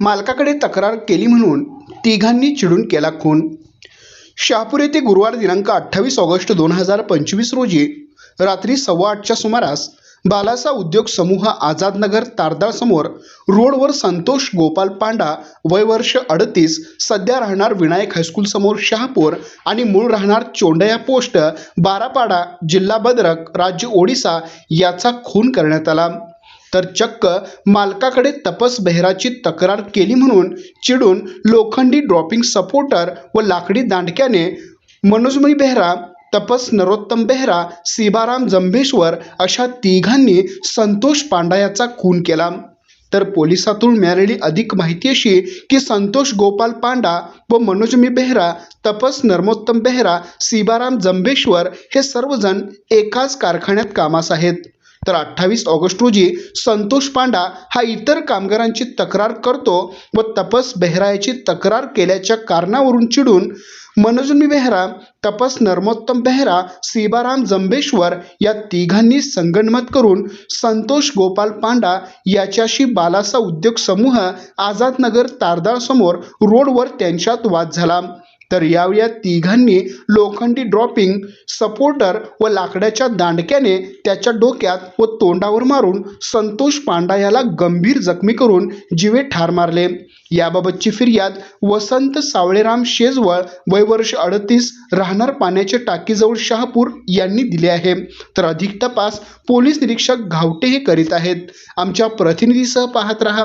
मालकाकडे तक्रार केली म्हणून तिघांनी चिडून केला खून. शहापूर येथे गुरुवार दिनांक अठ्ठावीस ऑगस्ट दोन हजार पंचवीस रोजी रात्री सव्वा आठच्या सुमारास बालासा उद्योग समूह आझादनगर तारदाळसमोर रोडवर संतोष गोपाल पांडा वय वर्ष अडतीस सध्या राहणार विनायक हायस्कूल समोर शहापूर आणि मूळ राहणार चोंडया पोस्ट बारापाडा जिल्हा भद्रक राज्य ओडिसा याचा खून करण्यात आला. तर चक्क मालकाकडे तपस बेहराची तक्रार केली म्हणून चिडून लोखंडी ड्रॉपिंग सपोर्टर व लाकडी दांडक्याने मनोजमयी बेहरा तपस नरोत्तम बेहरा सीबाराम जंभेश्वर अशा तिघांनी संतोष पांडा याचा खून केला. तर पोलिसातून मिळालेली अधिक माहिती अशी की संतोष गोपाल पांडा व मनोजमी बेहरा तपस नर्मोत्तम बेहरा सीबाराम जंभेश्वर हे सर्वजण एकाच कारखान्यात कामास आहेत. तर अठ्ठावीस ऑगस्ट रोजी संतोष पांडा हा इतर कामगारांची तक्रार करतो व तपस बेहरा याची तक्रार केल्याच्या कारणावरून चिडून मनोजमी बेहरा तपस नर्मोत्तम बेहरा सीबाराम जंबेश्वर या तिघांनी संगणमत करून संतोष गोपाल पांडा याच्याशी बालासा उद्योग समूह आझादनगर तारदाळ समोर रोडवर त्यांच्यात वाद झाला. तर यावेळी या तिघांनी लोखंडी ड्रॉपिंग सपोर्टर व लाकडाच्या दांडक्याने त्याच्या डोक्यात व तोंडावर मारून संतोष पांडा याला गंभीर जखमी करून जीवे ठार मारले. याबाबतची फिर्याद वसंत सावळेराम शेजवळ वय वर्ष अडतीस राहणार पाण्याच्या टाकीजवळ शहापूर यांनी दिले आहे. तर अधिक तपास पोलीस निरीक्षक घावटे हे करीत आहेत. आमच्या प्रतिनिधीसह पाहत रहा.